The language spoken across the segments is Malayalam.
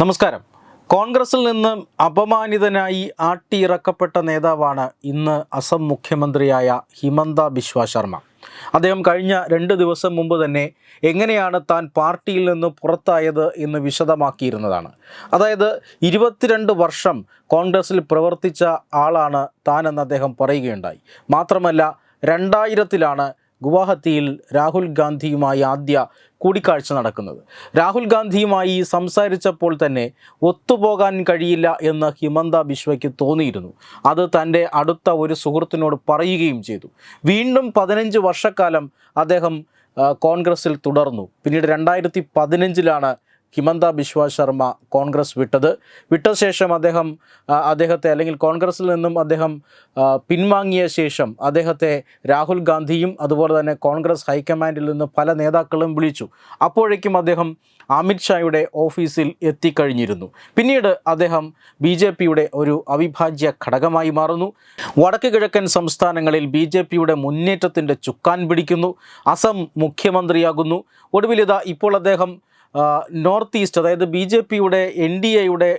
നമസ്കാരം. കോൺഗ്രസിൽ നിന്നും അപമാനിതനായി ആട്ടിയിറക്കപ്പെട്ട നേതാവാണ് ഇന്ന് അസം മുഖ്യമന്ത്രിയായ ഹിമന്ത ബിശ്വ ശർമ്മ. അദ്ദേഹം കഴിഞ്ഞ രണ്ട് ദിവസം മുമ്പ് തന്നെ എങ്ങനെയാണ് താൻ പാർട്ടിയിൽ നിന്ന് പുറത്തായത് എന്ന് വിശദമാക്കിയിരുന്നതാണ്. അതായത് ഇരുപത്തിരണ്ട് വർഷം കോൺഗ്രസിൽ പ്രവർത്തിച്ച ആളാണ് താനെന്ന് അദ്ദേഹം പറയുകയുണ്ടായി. മാത്രമല്ല രണ്ടായിരത്തിലാണ് ഗുവാഹത്തിയിൽ രാഹുൽ ഗാന്ധിയുമായി ആദ്യ കൂടിക്കാഴ്ച നടക്കുന്നത്. രാഹുൽ ഗാന്ധിയുമായി സംസാരിച്ചപ്പോൾ തന്നെ ഒത്തുപോകാൻ കഴിയില്ല എന്ന് ഹിമന്ത ബിശ്വയ്ക്ക് തോന്നിയിരുന്നു. അത് തന്റെ അടുത്ത ഒരു സുഹൃത്തിനോട് പറയുകയും ചെയ്തു. വീണ്ടും പതിനഞ്ച് വർഷക്കാലം അദ്ദേഹം കോൺഗ്രസിൽ തുടർന്നു. പിന്നീട് രണ്ടായിരത്തി പതിനഞ്ചിലാണ് ഹിമന്ത ബിശ്വ ശർമ്മ കോൺഗ്രസ് വിട്ടത്. വിട്ട ശേഷം അദ്ദേഹം അദ്ദേഹത്തെ അല്ലെങ്കിൽ കോൺഗ്രസിൽ നിന്നും അദ്ദേഹം പിൻവാങ്ങിയ ശേഷം അദ്ദേഹത്തെ രാഹുൽ ഗാന്ധിയും അതുപോലെ തന്നെ കോൺഗ്രസ് ഹൈക്കമാൻഡിൽ നിന്ന് പല നേതാക്കളും വിളിച്ചു. അപ്പോഴേക്കും അദ്ദേഹം അമിത്ഷായുടെ ഓഫീസിൽ എത്തിക്കഴിഞ്ഞിരുന്നു. പിന്നീട് അദ്ദേഹം ബി ജെ പിയുടെ ഒരു അവിഭാജ്യ ഘടകമായി മാറുന്നു. വടക്ക് കിഴക്കൻ സംസ്ഥാനങ്ങളിൽ ബി ജെ പിയുടെ മുന്നേറ്റത്തിന്റെ ചുക്കാൻ പിടിക്കുന്നു. അസം മുഖ്യമന്ത്രിയാകുന്നു. ഒടുവിലിതാ ഇപ്പോൾ അദ്ദേഹം നോർത്ത് ഈസ്റ്റ് അതായത് ബി ജെ പിയുടെ എൻ ഡി എയുടെ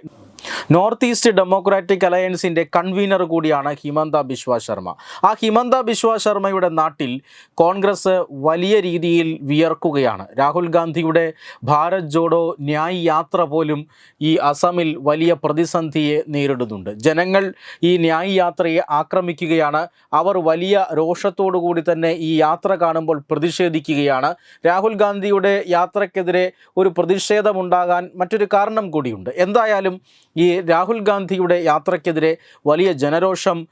നോർത്ത് ഈസ്റ്റ് ഡെമോക്രാറ്റിക് അലയൻസിന്റെ കൺവീനർ കൂടിയാണ് ഹിമന്ത ബിശ്വ ശർമ്മ. ആ ഹിമന്ത ബിശ്വ ശർമ്മയുടെ നാട്ടിൽ കോൺഗ്രസ് വലിയ രീതിയിൽ വിയർക്കുകയാണ്. രാഹുൽ ഗാന്ധിയുടെ ഭാരത് ജോഡോ ന്യായ് യാത്ര പോലും ഈ അസമിൽ വലിയ പ്രതിസന്ധിയെ നേരിടുന്നുണ്ട്. ജനങ്ങൾ ഈ ന്യായ് യാത്രയെ ആക്രമിക്കുകയാണ്. അവർ വലിയ രോഷത്തോടു കൂടി തന്നെ ഈ യാത്ര കാണുമ്പോൾ പ്രതിഷേധിക്കുകയാണ്. രാഹുൽ ഗാന്ധിയുടെ യാത്രക്കെതിരെ ഒരു പ്രതിഷേധമുണ്ടാകാൻ മറ്റൊരു കാരണം കൂടിയുണ്ട്. എന്തായാലും ഈ രാഹുൽ ഗാന്ധിയുടെ യാത്രയ്ക്കെതിരെ വലിയ ജനരോഷം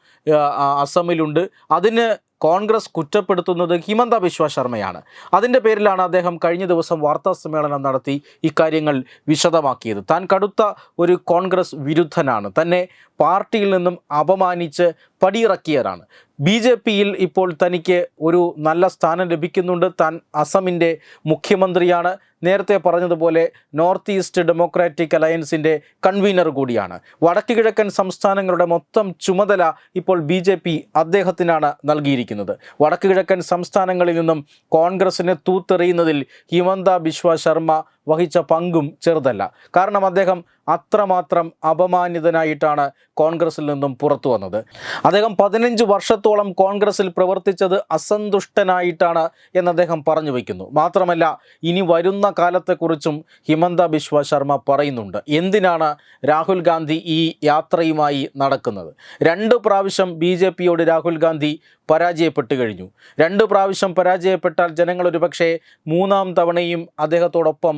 അസമിലുണ്ട്. അതിന് കോൺഗ്രസ് കുറ്റപ്പെടുത്തുന്നത് ഹിമന്ത ബിശ്വ ശർമ്മയാണ്. അതിന്റെ പേരിലാണ് അദ്ദേഹം കഴിഞ്ഞ ദിവസം വാർത്താ സമ്മേളനം നടത്തി ഇക്കാര്യങ്ങൾ വിശദമാക്കിയത്. താൻ കടുത്ത ഒരു കോൺഗ്രസ് വിരുദ്ധനാണ്. തന്നെ പാർട്ടിയിൽ നിന്നും അപമാനിച്ച് പടിയിറക്കിയതാണ്. ബി ജെ പിയിൽ ഇപ്പോൾ തനിക്ക് ഒരു നല്ല സ്ഥാനം ലഭിക്കുന്നുണ്ട്. താൻ അസമിന്റെ മുഖ്യമന്ത്രിയാണ്. നേരത്തെ പറഞ്ഞതുപോലെ നോർത്ത് ഈസ്റ്റ് ഡെമോക്രാറ്റിക് അലയൻസിന്റെ കൺവീനർ കൂടിയാണ്. വടക്ക് കിഴക്കൻ സംസ്ഥാനങ്ങളുടെ മൊത്തം ചുമതല ഇപ്പോൾ ബി ജെ പി അദ്ദേഹത്തിനാണ് നൽകിയിരിക്കുന്നത്. വടക്ക് കിഴക്കൻ സംസ്ഥാനങ്ങളിൽ നിന്നും കോൺഗ്രസിനെ തൂത്തെറിയുന്നതിൽ ഹിമന്ത ബിശ്വ ശർമ്മ വഹിച്ച പങ്കും ചെറുതല്ല. കാരണം അദ്ദേഹം അത്രമാത്രം അപമാനിതനായിട്ടാണ് കോൺഗ്രസിൽ നിന്നും പുറത്തു വന്നത്. അദ്ദേഹം പതിനഞ്ച് വർഷത്തോളം കോൺഗ്രസിൽ പ്രവർത്തിച്ചത് അസന്തുഷ്ടനായിട്ടാണ് എന്ന് അദ്ദേഹം പറഞ്ഞു വയ്ക്കുന്നു മാത്രമല്ല ഇനി വരുന്ന കാലത്തെക്കുറിച്ചും ഹിമന്ത ബിശ്വ ശർമ്മ പറയുന്നുണ്ട്. എന്തിനാണ് രാഹുൽ ഗാന്ധി ഈ യാത്രയുമായി നടക്കുന്നത്? രണ്ട് പ്രാവശ്യം ബി ജെ പിയോട് രാഹുൽ ഗാന്ധി പരാജയപ്പെട്ടു കഴിഞ്ഞു. രണ്ട് പ്രാവശ്യം പരാജയപ്പെട്ടാൽ ജനങ്ങൾ ഒരുപക്ഷെ മൂന്നാം തവണയും അദ്ദേഹത്തോടൊപ്പം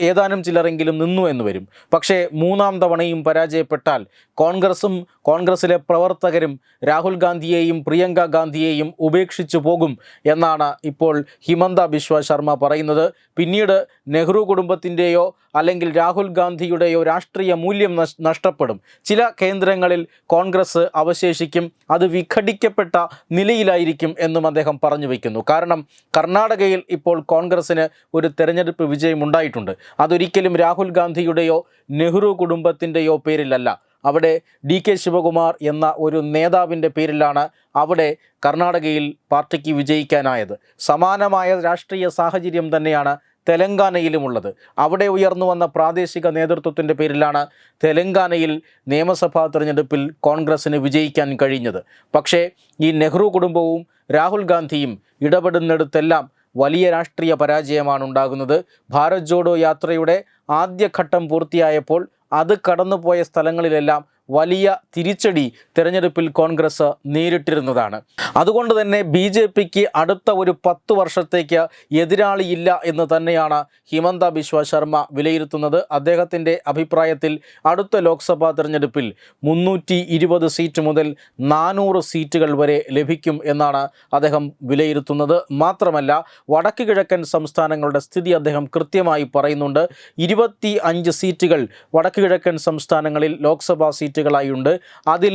ഏതാനും ചിലരെങ്കിലും നിന്നു എന്ന് വരും. പക്ഷേ മൂന്നാം തവണയും പരാജയപ്പെട്ടാൽ കോൺഗ്രസും കോൺഗ്രസിലെ പ്രവർത്തകരും രാഹുൽ ഗാന്ധിയെയും പ്രിയങ്ക ഗാന്ധിയെയും ഉപേക്ഷിച്ചു പോകും എന്നാണ് ഇപ്പോൾ ഹിമന്ത ബിശ്വ ശർമ്മ പറയുന്നത്. പിന്നീട് നെഹ്റു കുടുംബത്തിന്റെയോ അല്ലെങ്കിൽ രാഹുൽ ഗാന്ധിയുടെയോ രാഷ്ട്രീയ മൂല്യം നഷ്ടപ്പെടും. ചില കേന്ദ്രങ്ങളിൽ കോൺഗ്രസ് അവശേഷിക്കും. അത് വിഘടിക്കപ്പെട്ട നിലയിലായിരിക്കും എന്നും അദ്ദേഹം പറഞ്ഞു വയ്ക്കുന്നു. കാരണം കർണാടകയിൽ ഇപ്പോൾ കോൺഗ്രസ്സിന് ഒരു തെരഞ്ഞെടുപ്പ് വിജയം ഉണ്ടായിട്ടുണ്ട് അതൊരിക്കലും രാഹുൽ ഗാന്ധിയുടെയോ നെഹ്റു കുടുംബത്തിന്റെയോ പേരിലല്ല. അവിടെ ഡി കെ ശിവകുമാർ എന്ന ഒരു നേതാവിന്റെ പേരിലാണ് അവിടെ കർണാടകയിൽ പാർട്ടിക്ക് വിജയിക്കാനായത്. സമാനമായ രാഷ്ട്രീയ സാഹചര്യം തന്നെയാണ് തെലങ്കാനയിലുമുള്ളത്. അവിടെ ഉയർന്നു വന്ന പ്രാദേശിക നേതൃത്വത്തിന്റെ പേരിലാണ് തെലങ്കാനയിൽ നിയമസഭാ തെരഞ്ഞെടുപ്പിൽ കോൺഗ്രസ്സിന് വിജയിക്കാൻ കഴിഞ്ഞത്. പക്ഷേ ഈ നെഹ്റു കുടുംബവും രാഹുൽ ഗാന്ധിയും ഇടപെടുന്നിടത്തെല്ലാം വലിയ രാഷ്ട്രീയ പരാജയമാണ് ഉണ്ടാകുന്നത് ഭാരത് ജോഡോ യാത്രയുടെ ആദ്യഘട്ടം പൂർത്തിയായപ്പോൾ അത് കടന്നുപോയ സ്ഥലങ്ങളിലെല്ലാം വലിയ തിരിച്ചടി തിരഞ്ഞെടുപ്പിൽ കോൺഗ്രസ് നേരിട്ടിരുന്നതാണ്. അതുകൊണ്ട് തന്നെ ബി ജെ പിക്ക് അടുത്ത ഒരു പത്ത് വർഷത്തേക്ക് എതിരാളിയില്ല എന്ന് തന്നെയാണ് ഹിമന്ത ബിശ്വ ശർമ്മ വിലയിരുത്തുന്നത്. അദ്ദേഹത്തിന്റെ അഭിപ്രായത്തിൽ അടുത്ത ലോക്സഭാ തിരഞ്ഞെടുപ്പിൽ മുന്നൂറ്റി ഇരുപത് സീറ്റ് മുതൽ നാനൂറ് സീറ്റുകൾ വരെ ലഭിക്കും എന്നാണ് അദ്ദേഹം വിലയിരുത്തുന്നത്. മാത്രമല്ല വടക്ക് കിഴക്കൻ സംസ്ഥാനങ്ങളുടെ സ്ഥിതി അദ്ദേഹം കൃത്യമായി പറയുന്നുണ്ട്. ഇരുപത്തി സീറ്റുകൾ വടക്ക് കിഴക്കൻ സംസ്ഥാനങ്ങളിൽ ലോക്സഭാ സീറ്റുകളായുണ്ട്. അതിൽ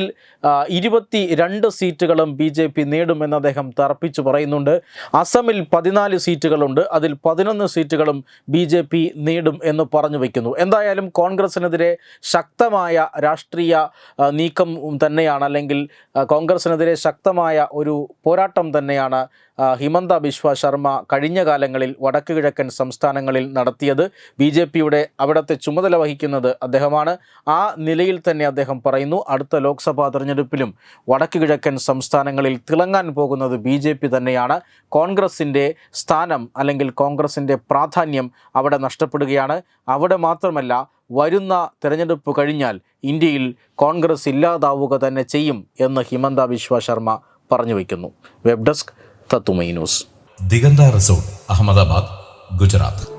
ഇരുപത്തി രണ്ട് സീറ്റുകളും ബി ജെ പി നേടുമെന്ന് അദ്ദേഹം തറപ്പിച്ചു പറയുന്നുണ്ട്. അസമിൽ പതിനാല് സീറ്റുകളുണ്ട്. അതിൽ പതിനൊന്ന് സീറ്റുകളും ബി ജെ പി നേടും എന്ന് പറഞ്ഞു വയ്ക്കുന്നു എന്തായാലും കോൺഗ്രസിനെതിരെ ശക്തമായ രാഷ്ട്രീയ നീക്കം തന്നെയാണ് അല്ലെങ്കിൽ കോൺഗ്രസിനെതിരെ ശക്തമായ ഒരു പോരാട്ടം തന്നെയാണ് ഹിമന്ത ബിശ്വ ശർമ്മ കഴിഞ്ഞ കാലങ്ങളിൽ വടക്ക് കിഴക്കൻ സംസ്ഥാനങ്ങളിൽ നടത്തിയത് ബി ജെ പിയുടെ അവിടുത്തെ ചുമതല വഹിക്കുന്നത് അദ്ദേഹമാണ്. ആ നിലയിൽ തന്നെ അദ്ദേഹം പറയുന്നു അടുത്ത ലോക്സഭാ തെരഞ്ഞെടുപ്പിലും വടക്ക് കിഴക്കൻ സംസ്ഥാനങ്ങളിൽ തിളങ്ങാൻ പോകുന്നത് ബി ജെ പി തന്നെയാണ്. കോൺഗ്രസിന്റെ സ്ഥാനം അല്ലെങ്കിൽ കോൺഗ്രസിന്റെ പ്രാധാന്യം അവിടെ നഷ്ടപ്പെടുകയാണ്. അവിടെ മാത്രമല്ല വരുന്ന തെരഞ്ഞെടുപ്പ് കഴിഞ്ഞാൽ ഇന്ത്യയിൽ കോൺഗ്രസ് ഇല്ലാതാവുക തന്നെ ചെയ്യും എന്ന് ഹിമന്ത ബിശ്വ ശർമ്മ പറഞ്ഞു വയ്ക്കുന്നു. വെബ് ഡെസ്ക് തത്തുമൈ ന്യൂസ് ദിഗന്ത റിസോർട്ട് അഹമ്മദാബാദ് ഗുജറാത്ത്